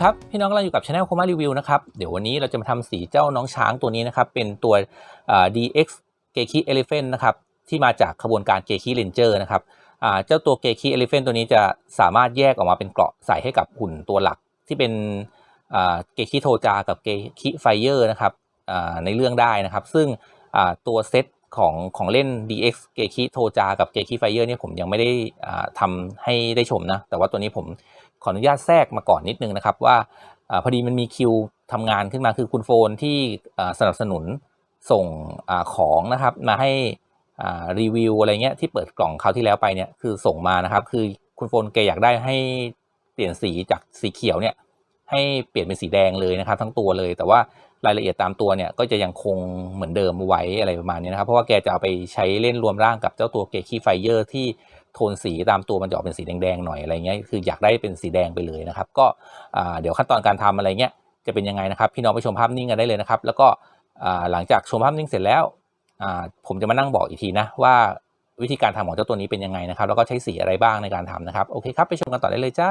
ีครับ พี่น้องกำลังอยู่กับช anel โคมารีวิวนะครับ เดี๋ยววันนี้เราจะมาทำสีเจ้าน้องช้างตัวนี้นะครับ เป็นตัว DX g e k i Elephant นะครับ ที่มาจากขบวนการ g e k i Ranger นะครับเจ้าตัว g e k i Elephant ตัวนี้จะสามารถแยกออกมาเป็นเกราะใส่ให้กับหุ่นตัวหลักที่เป็นอ่า g e k i โทจา กับ g e k i Fire นะครับในเรื่องได้นะครับ ซึ่งตัวเซตของของเล่น DX g e k i โทจา กับ g e k i Fire เนี่ยผมยังไม่ได้ทำให้ได้ชมนะ แต่ว่าตัวนี้ผม ขออนุญาตแทรกมาก่อนนิดนึงนะครับว่าอพอดีมันมีคิวทำงานขึ้นมาคือคุณโฟนที่สนับสนุนส่งอของนะครับมาให้รีวิวอะไรเงี้ยที่เปิดกล่องคราวที่แล้วไปเนี่ยคือส่งมานะครับ คือคุณโฟนแกอยากได้ให้เปลี่ยนสีจากสีเขียวเนี่ยให้เปลี่ยนเป็นสีแดงเลยนะครับ ทั้งตัวเลย แต่ว่ารายละเอียดตามตัวเนี่ยก็จะยังคงเหมือนเดิมไว้อะไรประมาณนี้นะครับ เพราะว่าแกจะเอาไปใช้เล่นรวมร่างกับเจ้าตัวเกคีไฟเยอร์ที่ โทนสีตามตัวมันจะออกเป็นสีแดงๆหน่อยอะไรเงี้ยคืออยากได้เป็นสีแดงไปเลยนะครับ ก็เดี๋ยวขั้นตอนการทำอะไรเงี้ยจะเป็นยังไงนะครับ พี่น้องไปชมภาพนิ่งกันได้เลยนะครับ แล้วก็หลังจากชมภาพนิ่งเสร็จแล้วผมจะมานั่งบอกอีกทีนะว่าวิธีการทำของเจ้าตัวนี้เป็นยังไงนะครับ แล้วก็ใช้สีอะไรบ้างในการทำนะครับ โอเคครับ ไปชมกันต่อได้เลยจ้า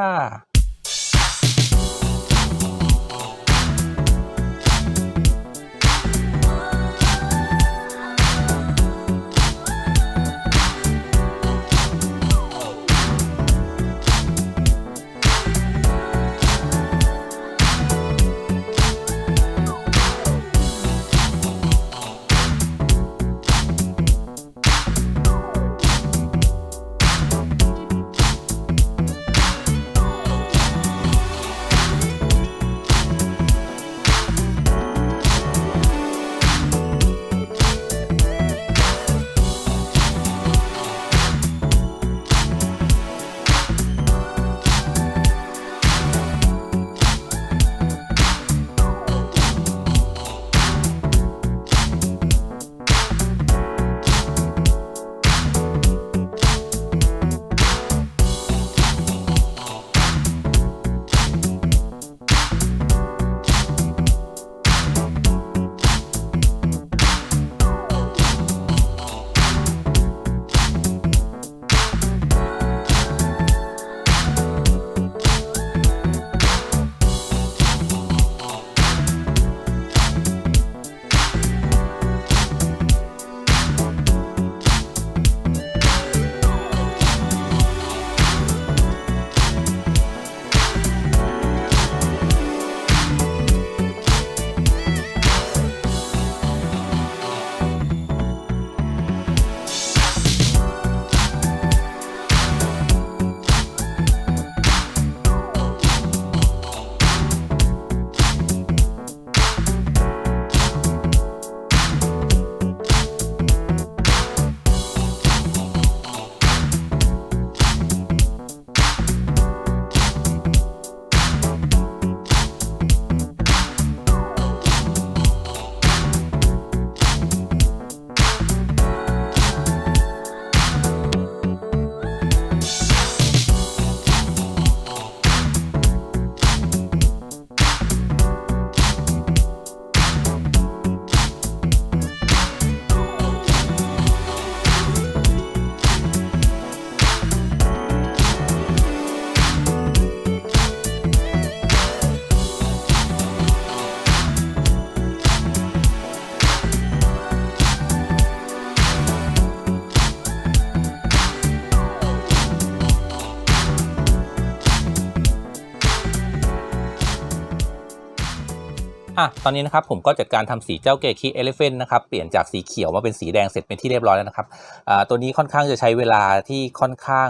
อะตอนนี้นะครับผมก็จัดการทำสีเจ้าเกคิเอลิเฟนนะครับเปลี่ยนจากสีเขียวมาเป็นสีแดงเสร็จเป็นที่เรียบร้อยแล้วนะครับอ่าตัวนี้ค่อนข้างจะใช้เวลาที่ค่อนข้าง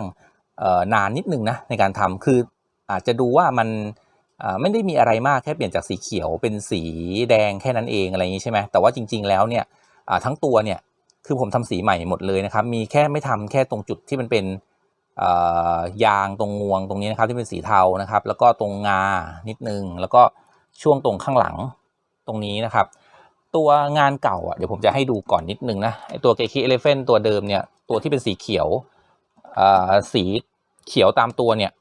นานนิดนึงนะในการทำคืออาจจะดูว่ามันไม่ได้มีอะไรมากแค่เปลี่ยนจากสีเขียวเป็นสีแดงแค่นั้นเองอะไรอย่างนี้ใช่ไหมแต่ว่าจริง ๆ แล้วเนี่ยทั้งตัวเนี่ยคือผมทำสีใหม่หมดเลยนะครับมีแค่ไม่ทำแค่ตรงจุดที่มันเป็นยางตรงงวงตรงนี้นะครับที่เป็นสีเทานะครับ แล้วก็ตรงงานิดนึงแล้วก็ช่วงตรงข้างหลัง ตรงนี้นะครับ ตัวงานเก่าอะเดี๋ยวผมจะให้ดูก่อนนิดนึงนะไอตัวเกคิเอเลเฟนตัวเดิมเนี่ยตัวที่เป็นสีเขียวอ่าสีเขียวตามตัวเนี่ย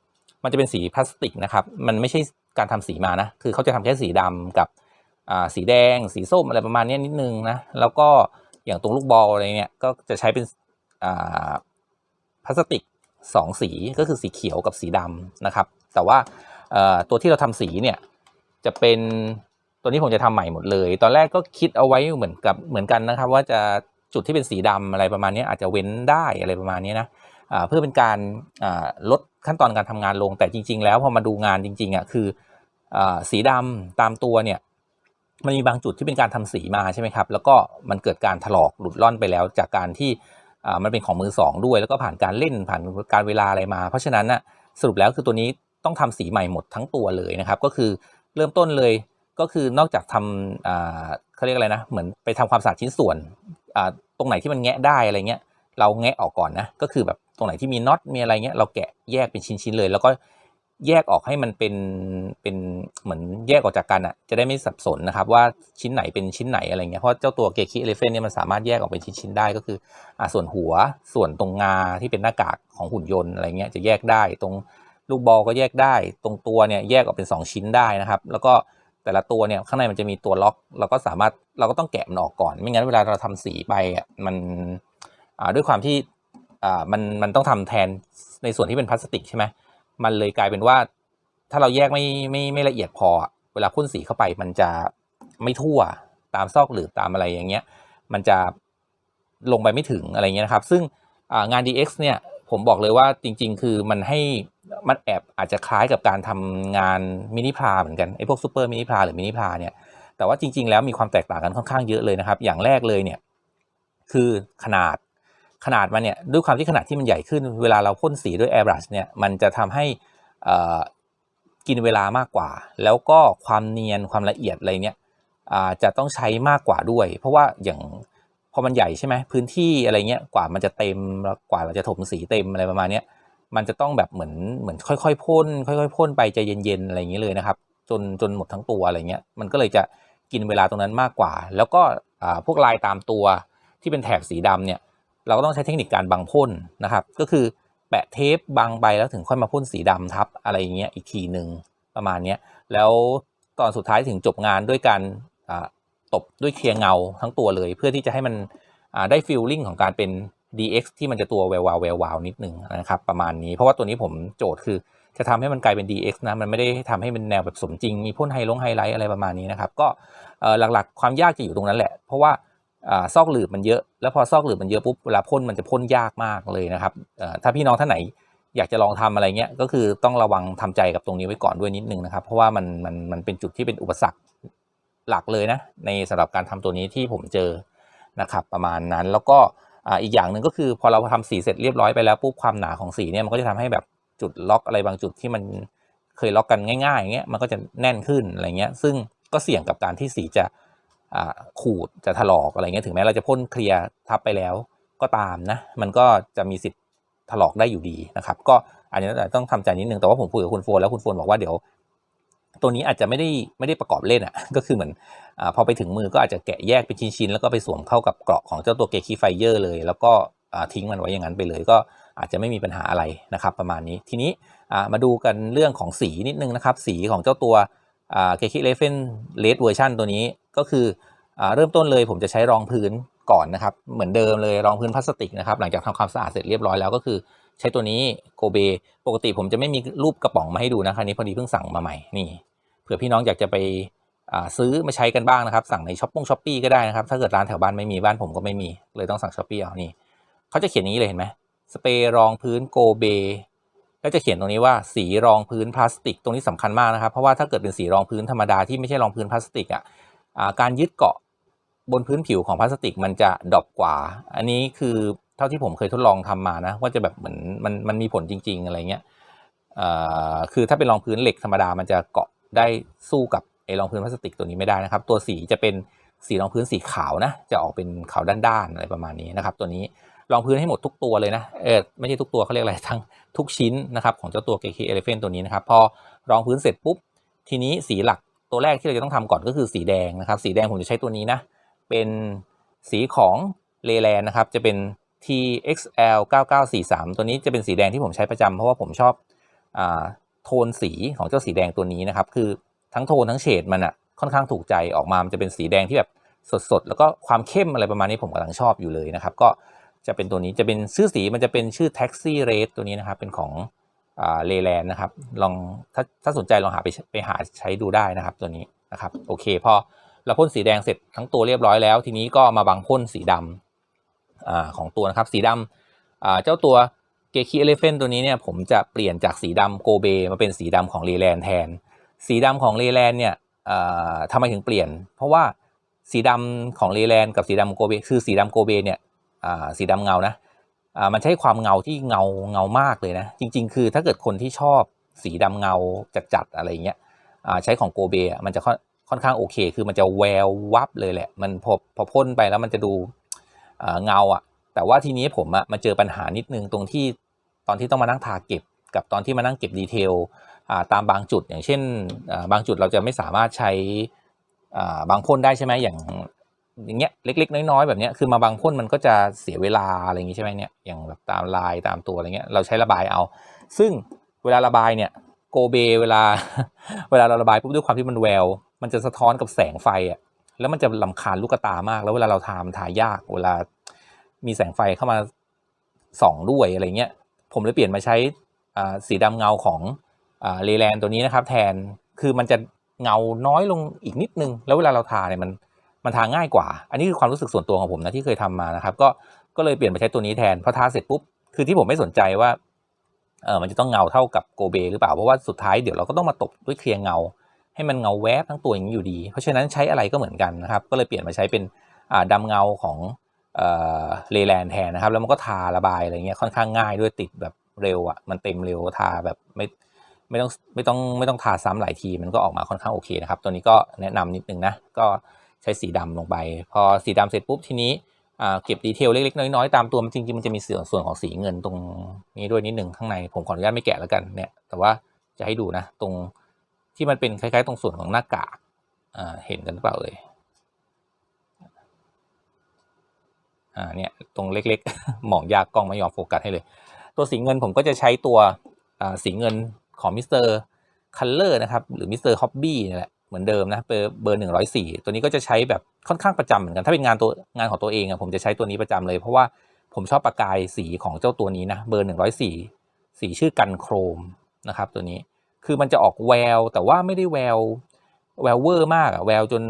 มันจะเป็นสีพลาสติกนะครับ มันไม่ใช่การทำสีมานะ คือเขาจะทำแค่สีดำกับอ่าสีแดง สีส้มอะไรประมาณนี้นิดนึงนะ แล้วก็อย่างตรงลูกบอลอะไรเนี่ยก็จะใช้เป็นอ่าพลาสติกสองสีก็คือสีเขียวกับสีดำนะครับ แต่ว่าอ่อตัวที่เราทำสีเนี่ยจะเป็น ตัวนี้ผมจะทำใหม่หมดเลย ตอนแรกก็คิดเอาไว้เหมือนกับเหมือนกันนะครับ ว่าจะจุดที่เป็นสีดำอะไรประมาณนี้อาจจะเว้นได้อะไรประมาณนี้นะเพื่อเป็นการลดขั้นตอนการทำงานลงแต่จริง ๆ แล้วพอมาดูงานจริงๆอะคืออสีดำตามตัวเนี่ยมันมีบางจุดที่เป็นการทำสีมาใช่ไหมครับ แล้วก็มันเกิดการถลอกหลุดล่อนไปแล้ว จากการที่มันเป็นของมือสองด้วย แล้วก็ผ่านการเล่นผ่านการเวลาอะไรมา เพราะฉะนั้นน่ะสรุปแล้วคือตัวนี้ต้องทำสีใหม่หมดทั้งตัวเลยนะครับ ก็คือเริ่มต้นเลย ก็คือนอกจากทำเขาเรียกอะไรนะ เหมือนไปทำความสะอาดชิ้นส่วนตรงไหนที่มันแงะได้อะไรเงี้ย เราแงะออกก่อนนะ ก็คือแบบตรงไหนที่มีน็อตมีอะไรเงี้ยเราแกะแยกเป็นชิ้นๆเลย แล้วก็แยกออกให้มันเป็นเป็นเหมือนแยกออกจากกันอะ จะได้ไม่สับสนนะครับ ว่าชิ้นไหนเป็นชิ้นไหนอะไรเงี้ยเพราะเจ้าตัวเกคิเอเลเฟนเนี่ยมันสามารถแยกออกเป็นชิ้นๆได้ก็คืออ่าส่วนหัวส่วนตรงงาที่เป็นหน้ากากของหุ่นยนต์อะไรเงี้ยจะแยกได้ตรงลูกบอลก็แยกได้ ตรงตัวเนี่ยแยกออกเป็น 2 ชิ้นได้นะครับ แล้วก็ แต่ละตัวเนี่ยข้างในมันจะมีตัวล็อก เราก็สามารถเราก็ต้องแกะมันออกก่อน ไม่งั้นเวลาเราทำสีไปอะมันด้วยความที่มันมันต้องทำแทนในส่วนที่เป็นพลาสติกใช่ไหมมันเลยกลายเป็นว่า ถ้าเราแยกไม่ไม่ไม่ละเอียดพอ เวลาพ่นสีเข้าไปมันจะไม่ทั่วตามซอกหรือตามอะไรอย่างเงี้ย มันจะลงไปไม่ถึงอะไรเงี้ยนะครับ ซึ่งงาน DX เนี่ย ผมบอกเลยว่าจริง ๆ คือมันให้มันแอบอาจจะคล้ายกับการทำงานมินิพาเหมือนกันไอ้พวกซูเปอร์มินิพาหรือมินิพาเนี่ยแต่ว่าจริง ๆ แล้วมีความแตกต่างกันค่อนข้างเยอะเลยนะครับ อย่างแรกเลยเนี่ยคือขนาดขนาดมันเนี่ยด้วยความที่ขนาดที่มันใหญ่ขึ้น เวลาเราพ่นสีด้วย airbrush เนี่ยมันจะทำให้กินเวลามากกว่า แล้วก็ความเนียนความละเอียดอะไรเนี่ยจะต้องใช้มากกว่าด้วย เพราะว่าอย่าง อมันใหญ่ใช่ไหมพื้นที่อะไรเงี้ยกว่ามันจะเต็มแล้วกว่าเราจะถมสีเต็มอะไรประมาณเนี้ยมันจะต้องแบบเหมือนเหมือนค่อยๆพ่นค่อยๆพ่นไปใจเย็นๆอะไรอย่างเงี้ยเลยนะครับ จนจนหมดทั้งตัวอะไรเงี้ยมันก็เลยจะกินเวลาตรงนั้นมากกว่า แล้วก็อ่าพวกลายตามตัวที่เป็นแถบสีดำเนี่ยเราก็ต้องใช้เทคนิคการบังพ่นนะครับ ก็คือแปะเทปบังไปแล้วถึงค่อยมาพ่นสีดำทับอะไรอย่างเงี้ยอีกทีหนึ่งประมาณเนี้ยแล้วตอนสุดท้ายถึงจบงานด้วยการอ่า ตบด้วยเคลียร์เงาทั้งตัวเลย เพื่อที่จะให้มันได้ฟีลลิ่งของการเป็น DX ที่มันจะตัวแวววาวแวววาวนิดนึงนะครับประมาณนี้ เพราะว่าตัวนี้ผมโจทย์คือจะทำให้มันกลายเป็น DX นะ มันไม่ได้ทำให้เป็นแนวแบบสมจริง มีพ่นไฮลงไฮไลท์อะไรประมาณนี้นะครับ ก็หลักๆ ความยากจะอยู่ตรงนั้นแหละ เพราะว่าอซอกหลืบมันเยอะ แล้วพอซอกหลืบมันเยอะปุ๊บ เวลาพ่นมันจะพ่นยากมากเลยนะครับ ถ้าพี่น้องท่านไหนอยากจะลองทำอะไรเงี้ย ก็คือต้องระวังทำใจกับตรงนี้ไว้ก่อนด้วยนิดนึงนะครับ เพราะว่ามันมันมันเป็นจุดที่เป็นอุปสรรค หลักเลยนะในสำหรับการทำตัวนี้ที่ผมเจอนะครับประมาณนั้นแล้วก็อ,อีกอย่างหนึ่งก็คือพอเราทำสีเสร็จเรียบร้อยไปแล้วปุ๊บความหนาของสีเนี่ยมันก็จะทำให้แบบจุดล็อกอะไรบางจุดที่มันเคยล็อกกันง่ายๆอย่างเงี้ยมันก็จะแน่นขึ้นอะไรเงี้ยซึ่งก็เสี่ยงกับการที่สีจะขูดจะถลอกอะไรเงี้ยถึงแม้เราจะพ่นเคลียร์ทับไปแล้วก็ตามนะมันก็จะมีสิทธิ์ถลอกได้อยู่ดีนะครับ ก็อันนี้ต้องทำใจนิดนึงแต่ว่าผมคุยกับคุณโฟนแล้วคุณโฟนบอกว่าเดี๋ยว ตัวนี้อาจจะไม่ได้ไม่ได้ประกอบเล่นอะ ก็คือเหมือนอพอไปถึงมือก็อาจจะแกะแยกเป็นชิ้นๆ แล้วก็ไปสวมเข้ากับเกราะของเจ้าตัวเกคีไฟเยอร์เลย แล้วก็ทิ้งมันไว้อย่างนั้นไปเลย ก็อาจจะไม่มีปัญหาอะไรนะครับ ประมาณนี้ ทีนี้มาดูกันเรื่องของสีนิดนึงนะครับ สีของเจ้าตัวเกคีเลฟเฟนเลดเวอร์ชันตัวนี้ก็คืออเริ่มต้นเลยผมจะใช้รองพื้นก่อนนะครับ เหมือนเดิมเลยรองพื้นพลาสติกนะครับ หลังจากทำความสะอาดเสร็จเรียบร้อยแล้วก็คือใช้ตัวนี้โกเบ ปกติผมจะไม่มีรูปกระป๋องมาให้ดูนะครั้นี้พอดีเพิ่งสั่งมาใหม่นี่ ผื่อพี่น้องอยากจะไปซื้อมาใช้กันบ้างนะครับ สั่งในช้อปปี้งช้อปปี้ก็ได้นะครับ ถ้าเกิดร้านแถวบ้านไม่มีบ้านผมก็ไม่มี เลยต้องสั่งช้อปปี้เอานี่เขาจะเขียนนี้เลยเห็นไหมสเปรย์รองพื้นโกเบแล้วจะเขียนตรงนี้ว่าสีรองพื้นพลาสติก ตรงนี้สำคัญมากนะครับ เพราะว่าถ้าเกิดเป็นสีรองพื้นธรรมดาที่ไม่ใช่รองพื้นพลาสติกอะอ่าการยึดเกาะบนพื้นผิวของพลาสติกมันจะดรอปกว่า อันนี้คือเท่าที่ผมเคยทดลองทำมานะว่าจะแบบเหมือนมันมันมีผลจริง ๆ อะไรเงี้ยคือถ้าเป็นรองพื้นเหล็กธรรมดามันจะเกาะ ได้สู้กับไอ้รองพื้นพลาสติกตัวนี้ไม่ได้นะครับ ตัวสีจะเป็นสีรองพื้นสีขาวนะ จะออกเป็นขาวด้านๆอะไรประมาณนี้นะครับ ตัวนี้รองพื้นให้หมดทุกตัวเลยนะ เออไม่ใช่ทุกตัวเขาเรียกอะไรทั้งทุกชิ้นนะครับของเจ้าตัว KK Elephant ตัวนี้นะครับ พอรองพื้นเสร็จปุ๊บ ทีนี้สีหลักตัวแรกที่เราจะต้องทำก่อนก็คือสีแดงนะครับ สีแดงผมจะใช้ตัวนี้นะ เป็นสีของเลแลนนะครับ จะเป็น TXL 9943 ตัวนี้จะเป็นสีแดงที่ผมใช้ประจำเพราะว่าผมชอบอ่า โทนสีของเจ้าสีแดงตัวนี้นะครับ คือทั้งโทนทั้งเฉดมันอะค่อนข้างถูกใจออกมา มันจะเป็นสีแดงที่แบบสดๆ แล้วก็ความเข้มอะไรประมาณนี้ผมกำลังชอบอยู่เลยนะครับ ก็จะเป็นตัวนี้จะเป็นชื่อสีมันจะเป็นชื่อ Taxi Red ตัวนี้นะครับ เป็นของเลแลนนะครับ ลองถ้าถ้าสนใจลองหาไปไปหาใช้ดูได้นะครับตัวนี้นะครับ โอเคพอเราพ่นสีแดงเสร็จทั้งตัวเรียบร้อยแล้ว ทีนี้ก็มาบังพ่นสีดำอของตัวนะครับ สีดำเจ้าตัว คิเอเลเฟนตัวนี้เนี่ยผมจะเปลี่ยนจากสีดำโกเบมาเป็นสีดำของเลแลนแทน สีดำของเลแลนเนี่ยอ่าทำไมถึงเปลี่ยน เพราะว่าสีดำของเลแลนกับสีดำโกเบคือสีดำโกเบเนี่ยอ่าสีดำเงานะอ่ามันใช้ความเงาที่เงาเงามากเลยนะ จริง ๆ คือถ้าเกิดคนที่ชอบสีดำเงาจัดๆอะไรเงี้ยอ่าใช้ของโกเบมันจะค่อนค่อนข้างโอเค คือมันจะแวววับเลยแหละ มันพอพอพ่นไปแล้วมันจะดูอ่าเงาอะ แต่ว่าทีนี้ผมอะมาเจอปัญหานิดนึงตรงที่ ตอนที่ต้องมานั่งทาเก็บ กับตอนที่มานั่งเก็บดีเทลตามบางจุด อย่างเช่น บางจุดเราจะไม่สามารถใช้บางพ่นได้ใช่ไหมอย่างอย่างเงี้ยเล็ก ๆ น้อยๆแบบเนี้ยคือมาบางพ่นมันก็จะเสียเวลาอะไรอย่างงี้ใช่ไหมเนี่ยอย่างแบบตามลายตามตัวอะไรเงี้ยเราใช้ระบายเอา ซึ่งเวลาระบายเนี่ยโกเบเวลา เวลาเราระบายปุ๊บด้วยความที่มันแวว มันจะสะท้อนกับแสงไฟอะแล้วมันจะลำคาญลูกตามาก แล้วเวลาเราทามันทายาก เวลามีแสงไฟเข้ามาส่องด้วยอะไรเงี้ย ผมเลยเปลี่ยนมาใช้สีดำเงาของเลแลนตัวนี้นะครับ แทนคือมันจะเงาน้อยลงอีกนิดนึง แล้วเวลาเราทาเนี่ยมันมันทาง่ายกว่า อันนี้คือความรู้สึกส่วนตัวของผมนะที่เคยทำมานะครับ ก็ก็เลยเปลี่ยนมาใช้ตัวนี้แทนพอทาเสร็จปุ๊บคือที่ผมไม่สนใจว่าเออมันจะต้องเงาเท่ากับโกเบหรือเปล่าเพราะว่าสุดท้ายเดี๋ยวเราก็ต้องมาตบด้วยเคลียร์เงา ให้มันเงาแวบทั้งตัวอย่างนี้อยู่ดี เพราะฉะนั้นใช้อะไรก็เหมือนกันนะครับ ก็เลยเปลี่ยนมาใช้เป็นอ่าดำเงาของ เลแลนแทนนะครับ แล้วมันก็ทาระบายอะไรเงี้ยค่อนข้างง่ายด้วยติดแบบเร็วอะมันเต็มเร็วทาแบบไม่ไม่ต้องไม่ต้องไม่ต้องทาซ้ำหลายทีมันก็ออกมาค่อนข้างโอเคนะครับ ตัวนี้ก็แนะนำนิดนึงนะก็ใช้สีดำลงไป พอสีดำเสร็จปุ๊บทีนี้เก็บดีเทลเล็กๆน้อยๆตามตัวมันจริงๆมันจะมีส่วนส่วนของสีเงินตรงนี้ด้วยนิดนึงข้างในผมขออนุญาตไม่แกะแล้วกันเนี่ยแต่ว่าจะให้ดูนะ ตรงที่มันเป็นคล้ายๆ ตรงส่วนของหน้ากากเห็นกันหรือเปล่าเอ่ย อ่าเนี่ยตรงเล็กๆ หมองยากกล้องไม่ยอมโฟกัสให้เลย ตัวสีเงินผมก็จะใช้ตัวสีเงินของมิสเตอร์คัลเลอร์นะครับ หรือมิสเตอร์ฮอบบี้นี่แหละเหมือนเดิมนะเบอร์หนึ่งร้อยสี่ตัวนี้ก็จะใช้แบบค่อนข้างประจำเหมือนกันถ้าเป็นงานตัวงานของตัวเองอะผมจะใช้ตัวนี้ประจำเลย เพราะว่าผมชอบประกายสีของเจ้าตัวนี้นะเบอร์หนึ่งร้อยสี่สีชื่อกันโครมนะครับ ตัวนี้คือมันจะออกแววแต่ว่าไม่ได้แวว แววเวอร์มากอะแววจน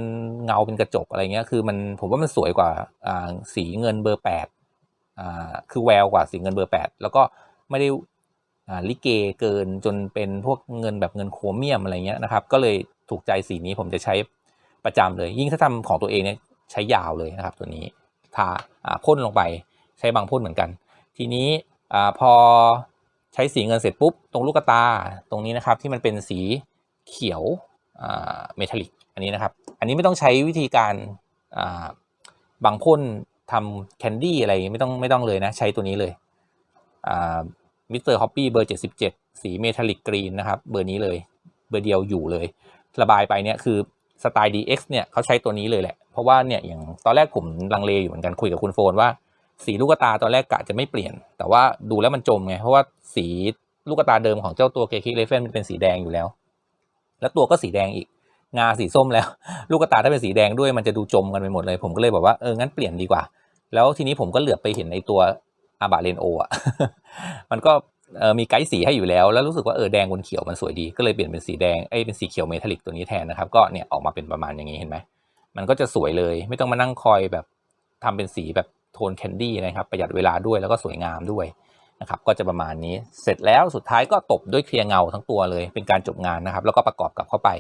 เงาเป็นกระจกอะไรเงี้ยคือมันผมว่ามันสวยกว่าอ่าสีเงินเบอร์แปดอ่าคือแววกว่าสีเงินเบอร์แปดแล้วก็ไม่ได้อ่าลิเกเกินจนเป็นพวกเงินแบบเงินโครเมียมอะไรเงี้ยนะครับ ก็เลยถูกใจสีนี้ผมจะใช้ประจำเลย ยิ่งถ้าทำของตัวเองเนี่ยใช้ยาวเลยนะครับ ตัวนี้ทาอ่าพ่นลงไปใช้บางพ่นเหมือนกัน ทีนี้อ่าพอใช้สีเงินเสร็จปุ๊บ ตรงลูกตาตรงนี้นะครับที่มันเป็นสีเขียว เมทัลลิกอันนี้นะครับ อันนี้ไม่ต้องใช้วิธีการบางพ่นทำแคนดี้อะไรไม่ต้องไม่ต้องเลยนะ ใช้ตัวนี้เลยมิสเตอร์ฮอปปี้เบอร์77สีเมทัลลิกกรีนนะครับเบอร์นี้เลยเบอร์เดียวอยู่เลย ระบายไปเนี่ยคือสไตล์ DX เนี่ยเขาใช้ตัวนี้เลยแหละ เพราะว่าเนี่ยอย่างตอนแรกผมลังเลอยู่เหมือนกันคุยกับคุณโฟนว่าสีลูกตาตอนแรกกะจะไม่เปลี่ยน แต่ว่าดูแล้วมันจมไง เพราะว่าสีลูกตาเดิมของเจ้าตัวเคคิเลเฟนมันเป็นสีแดงอยู่แล้ว แล้วตัวก็สีแดงอีก งาสีส้มแล้ว ลูกตาถ้าเป็นสีแดงด้วยมันจะดูจมกันไปหมดเลย ผมก็เลยบอกว่าเอองั้นเปลี่ยนดีกว่า แล้วทีนี้ผมก็เหลือบไปเห็นในตัวอาบะเรนโออะมันก็เออมีไกด์สีให้อยู่แล้ว แล้วรู้สึกว่าเออแดงบนเขียวมันสวยดี ก็เลยเปลี่ยนเป็นสีแดงเอ้ยเป็นสีเขียวเมทัลลิกตัวนี้แทนนะครับก็เนี่ยออกมาเป็นประมาณอย่างนี้เห็นไหมมันก็จะสวยเลย ไม่ต้องมานั่งคอยแบบทำเป็นสีแบบโทนแคนดี้นะครับประหยัดเวลาด้วยแล้วก็สวยงามด้วย นะครับก็จะประมาณนี้เสร็จแล้วสุดท้ายก็ตบด้วยเคลียร์เงาทั้งตัวเลย เป็นการจบงานนะครับ แล้วก็ประกอบกับเข้าไป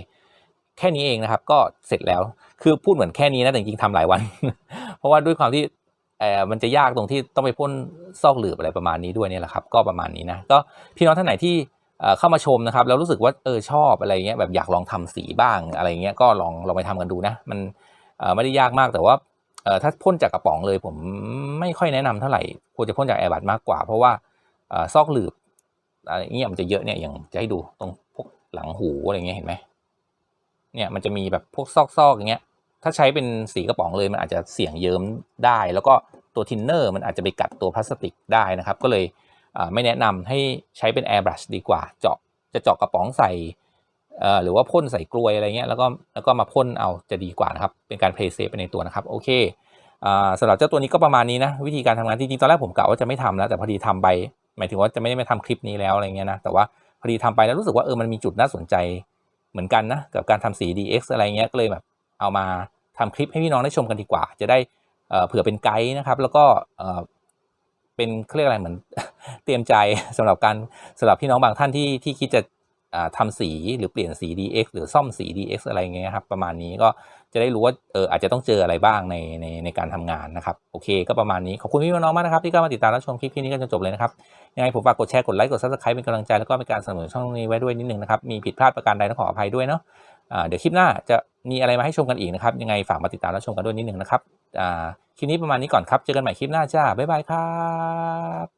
แค่นี้เองนะครับ ก็เสร็จแล้วคือพูดเหมือนแค่นี้นะแต่จริงๆทำหลายวัน เพราะว่าด้วยความที่เออมันจะยากตรงที่ต้องไปพ่นซอกหลืบอะไรประมาณนี้ด้วยเนี่ยแหละครับ ก็ประมาณนี้นะก็พี่น้องท่านไหนที่เข้ามาชมนะครับแล้วรู้สึกว่าเออชอบอะไรเงี้ยแบบอยากลองทำสีบ้างอะไรเงี้ยก็ลองลองไปทำกันดูนะ มันไม่ได้ยากมากแต่ว่าถ้าพ่นจากกระป๋องเลยผมไม่ค่อยแนะนำเท่าไหร่ควรจะพ่นจากแอร์บัตมากกว่า เพราะว่า ซอกหลืบอะไรเงี้ยมันจะเยอะเนี่ยอย่างจะให้ดูตรงพวกหลังหูอะไรเงี้ยเห็นไหมเนี่ยมันจะมีแบบพวกซอกๆอย่างเงี้ย ถ้าใช้เป็นสีกระป๋องเลยมันอาจจะเสี่ยงเยิ้มได้ แล้วก็ตัวทินเนอร์มันอาจจะไปกัดตัวพลาสติกได้นะครับ ก็เลยไม่แนะนำให้ใช้เป็นแอร์บรัชดีกว่า เจาะจะเจาะกระป๋องใส่หรือว่าพ่นใส่กลวยอะไรเงี้ยแล้วก็แล้วก็มาพ่นเอาจะดีกว่านะครับ เป็นการเพลย์เซฟไปในตัวนะครับ โอเคสำหรับเจ้าตัวนี้ก็ประมาณนี้นะ วิธีการทำงานจริงๆตอนแรกผมกะว่าจะไม่ทำแล้ว แต่พอดีทำไป หมายถึงว่าจะไม่ได้มาทำคลิปนี้แล้วอะไรเงี้ยนะแต่ว่าพอดีทำไปแล้วรู้สึกว่าเออมันมีจุดน่าสนใจเหมือนกันนะกับการทำสี DX อะไรเงี้ยก็เลยแบบเอามาทำคลิปให้พี่น้องได้ชมกันดีกว่า จะได้เอ่อเผื่อเป็นไกด์นะครับ แล้วก็เอ่อเป็นเขาเรียกอะไรเหมือนเตรียมใจสำหรับการสำหรับพี่น้องบางท่านที่ที่คิดจะอ่าทำสีหรือเปลี่ยนสี DX หรือซ่อมสี DX อะไรเงี้ยครับประมาณนี้ก็ จะได้รู้ว่าเอออาจจะต้องเจออะไรบ้างในในในการทำงานนะครับโอเค ก็ประมาณนี้ขอบคุณพี่น้องมากนะครับที่เข้ามาติดตามรับชมคลิปนี้กันจนจบเลยนะครับยังไงผมฝากกดแชร์กดไลค์กด subscribe เป็นกำลังใจแล้วก็เป็นการสนับสนุนช่องนี้ไว้ด้วยนิดนึงนะครับมีผิดพลาดประการใดต้องขออภัยด้วยเนาะอ่าเดี๋ยวคลิปหน้าจะมีอะไรมาให้ชมกันอีกนะครับยังไงฝากมาติดตามรับชมกันด้วยนิดนึงนะครับอ่าคลิปนี้ประมาณนี้ก่อนครับเจอกันใหม่คลิปหน้าจ้าบ๊ายบายครับ